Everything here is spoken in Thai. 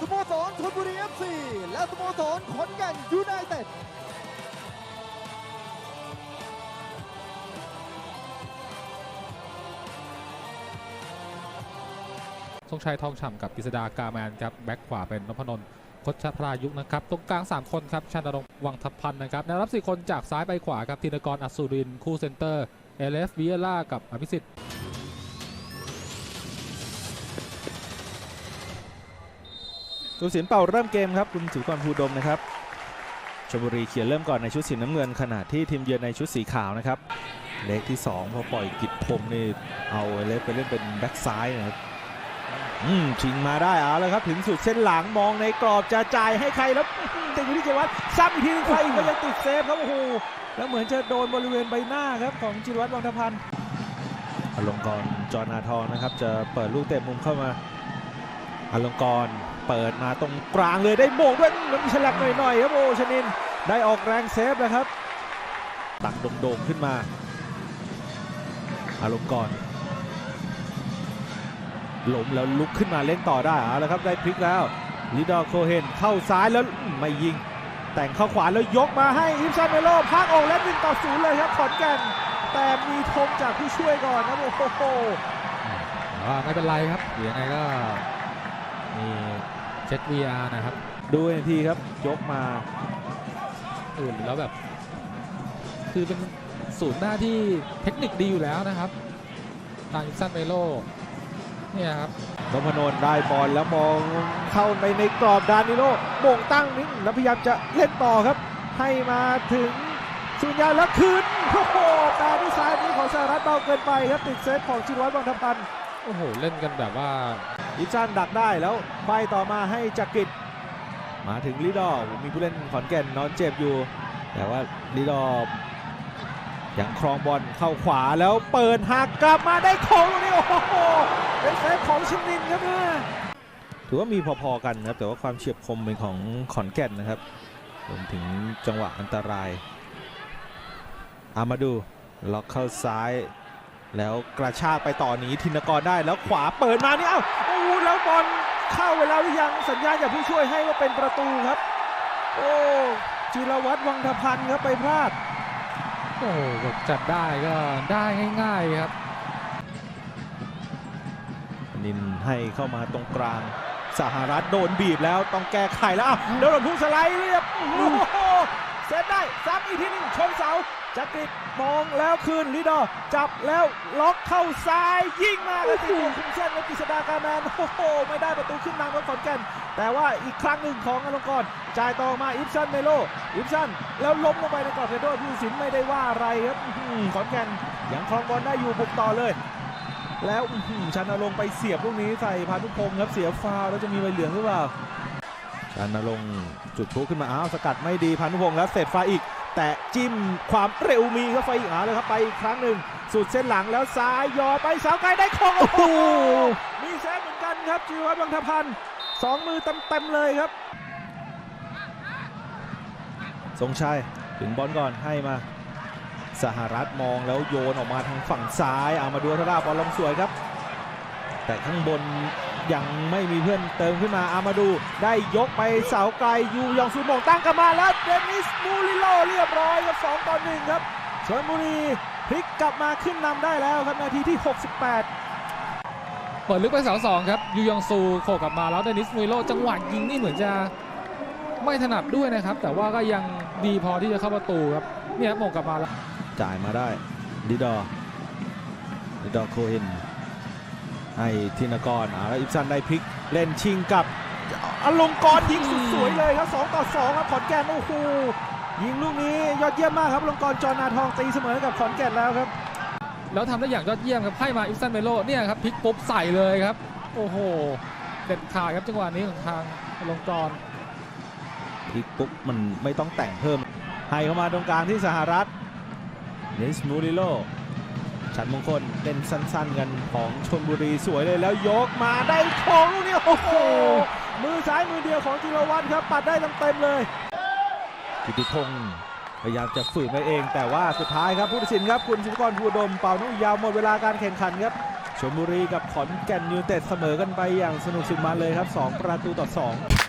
สโมสรชลบุรีเอฟซีและสโมสรขอนแก่นยูไนเต็ดทรงชัยทองฉ่ำกับกฤษดากาแมนครับแบ็คขวาเป็นนพนนท์คชพรายุกนะครับ ตรงกลาง 3 คนครับชานรงวังทัพพันธ์นะครับแนวรับ 4 คนจากซ้ายไปขวาครับธินกรอัศสุริน คู่เซนเตอร์ เอเลฟวิเอล่ากับอภิสิทธิ์ สุสินเป่าเริ่มเกมครับคุณสุกรภูดมนะครับชลบุรีเขียนเริ่มก่อนในชุดสีน้ำเงินขณะที่ทีมเยือนในชุดสีขาวนะครับเลขที่ 2 พอปล่อยกิจพรมนี่เอาเลฟไปเล่นเป็นแบ็กซ้ายนะครับอืมชิงมาได้เอาแล้วครับ ถึงสุดเส้นหลังมองในกรอบจะจ่ายให้ใครแล้วอื้อหือติดอยู่ที่เจวัตซ้ำอีกทีนึงใครก็ยังติดเซฟครับโอ้โหแล้วเหมือนจะโดนบริเวณใบหน้าครับของจิรวัตรวังทพันธ์อลงกรจอนาทองนะครับ จะเปิดลูกเตะมุมเข้ามาอลงกร เปิดมาตรงกลางเลยได้โมงด้วยแล้วมีฉลับหน่อยๆครับโอ้ชนินได้ออกแรงเซฟแล้วครับ ตักโด่งๆขึ้นมาอลงกรณ์ล้มแล้วลุกขึ้นมาเล่นต่อได้เอาล้วครับได้พลิกแล้วลิดอโคเฮนเข้าซ้ายแล้วไม่ยิง แต่งเข้าขวาแล้วยกมาให้อิฟซันเมโลพักออกและหนึ่งต่อศูนย์เลยครับขอนแก่นแต่มีธงจากผู้ช่วยก่อนนะโอ้โหไม่เป็นไรครับเดี๋ยวยังไงก็ มีเช็ค VR นะครับ ดูอีกทีครับยกมาอื่นแล้วแบบ คือเป็นศูนย์หน้าที่เทคนิคดีอยู่แล้วนะครับ ทางอิสันเมโลเนี่ยครับนพนนท์ได้บอลแล้วมองเข้าไปในกรอบดานิโลโมงตั้งนิ่งแล้วพยายามจะเล่นต่อครับ ให้มาถึงสุญญาแล้วคืนโอ้โหแต่ที่ซ้ายนี้ของสหรัฐเบาเกินไปครับติดเซฟของจิรวัตรบางทพันธ์โอ้โห เล่นกันแบบว่า อิชันดักได้แล้วไปต่อมาให้จักริดมาถึงลิดอมีผู้เล่นขอนแก่นนอนเจ็บอยู่ แต่ว่าลิดอยังครองบอลเข้าขวาแล้วเปิดหักกลับมาได้ของตรงนี้โอ้โหเป็นเซฟของชินินครับเนี่ยถือว่ามีพอๆกันนะครับแต่ว่าความเฉียบคมเป็นของขอนแก่นนะครับรวมถึงจังหวะอันตราย อามาดูล็อกเข้าซ้าย แล้วกระชากไปต่อหนีธินกรได้แล้วขวาเปิดมานี่เอ้า โอ้โหแล้วบอลเข้าไปแล้วหรือยังสัญญาณจากผู้ช่วยให้ว่าเป็นประตูครับ โอ้จิรวัตรวังทพันธ์ครับไปพลาด โอ้โหแบบจัดได้ก็ได้ง่ายๆครับ นินให้เข้ามาตรงกลาง สหรัฐโดนบีบแล้วต้องแก้ไขแล้วอ้าวแล้วโดนพุ่งสไลด์เรียบโอ้โหเซตได้ซ้ำอีกทีหนึงชนเสา จักริดมองแล้วคืนลิดอร์จับแล้วล็อกเข้าซ้ายยิงมาแล้วติดตัวคุมเส้นแล้วกฤษดากาแมนโอ้โหไม่ได้ประตูขึ้นนำของขอนแก่นแต่ว่าอีกครั้งหนึ่งของอลงกรณ์จ่ายต่อมาอิฟซันเมโลอิฟซันแล้วล้มลงไปในกรอบเขตโทษผู้ตัดสินไม่ได้ว่าอะไรครับอื้อหือขอนแก่นยังครองบอลได้อยู่บุกต่อเลย แล้วอื้อหือชันนรงค์ไปเสียบลูกนี้ใส่พานุพงศ์ครับเสียฟาวล์แล้วจะมีใบเหลืองหรือเปล่าชันนรงค์จุดพลุขึ้นมาอ้าวสกัดไม่ดีพานุพงศ์แล้วเสร็จฟาวล์อีก แต่จิ้มความเร็วมีครับไฟอีกหาเลยครับไปอีกครั้งหนึ่งสุดเส้นหลังแล้วซ้ายยอไปเสาวไกลได้ของโอ้โหมีแซงเหมือนกันครับจิรวัตรวังทพันธ์สองมือเต็มๆเลยครับทรงชัยถึงบอลก่อนให้มา สหรัฐมองแล้วโยนออกมาทางฝั่งซ้ายเอามาดูทาราบอลลงสวยครับ แต่ข้างบน ยังไม่มีเพื่อนเติมขึ้นมาอามาดูได้ยกไปเสาไกลยูยองซูมงตั้งกลับมาแล้วเดนิสมูริโลเรียบร้อยครับ2ต่อ1ครับชลบุรีพลิกกลับมาขึ้นนำได้แล้วครับนาทีที่ 68 เปิดลึกไปเสาสองครับยูยองซูโขกกลับมาแล้วเดนิสมุยโลจังหวะยิงนี่เหมือนจะไม่ถนัดด้วยนะครับ แต่ว่าก็ยังดีพอที่จะเข้าประตูครับเนี่ยโมงกลับมาแล้วจ่ายมาได้ดิดอร์ดิดอร์โคเฮน ให้ธินกรอ่าแล้วอิฟซันได้พลิกเล่นชิงกับอลงกรณ์ยิงสุดสวยเลยครับ2ต่อ2ครับขอนแก่นโอ้โหยิงลูกนี้ยอดเยี่ยมมากครับอลงกรณ์จอนาทองตีเสมอให้กับขอนแก่นแล้วครับแล้วทำได้อย่างยอดเยี่ยมครับให้มาอิฟซันเมโลเนี่ยครับพลิกปุ๊บใส่เลยครับ โอ้โหเด็ดขาดครับจังหวะนี้ของทางลงกรณ์พลิกปุ๊บมันไม่ต้องแต่งเพิ่มให้เข้ามาตรงกลางที่สหรัฐเนสมูริโล ฉันมงคลเล่นสั้นๆกันของชนบุรีสวยเลยแล้วยกมาได้ของลูกนี้โอ้โหมือซ้ายมือเดียวของจิรวัตรครับปัดได้เต็มๆเลย กิติพงศ์พยายามจะฝืนไปเอง แต่ว่าสุดท้ายครับผู้ตัดสินครับคุณสุนทรภูดมเป่านุ่ยยาวหมดเวลาการแข่งขันครับชลบุรีกับขอนแก่นยูไนเต็ดเสมอกันไปอย่างสนุกสุดมันเลยครับ 2 ประตูต่อ 2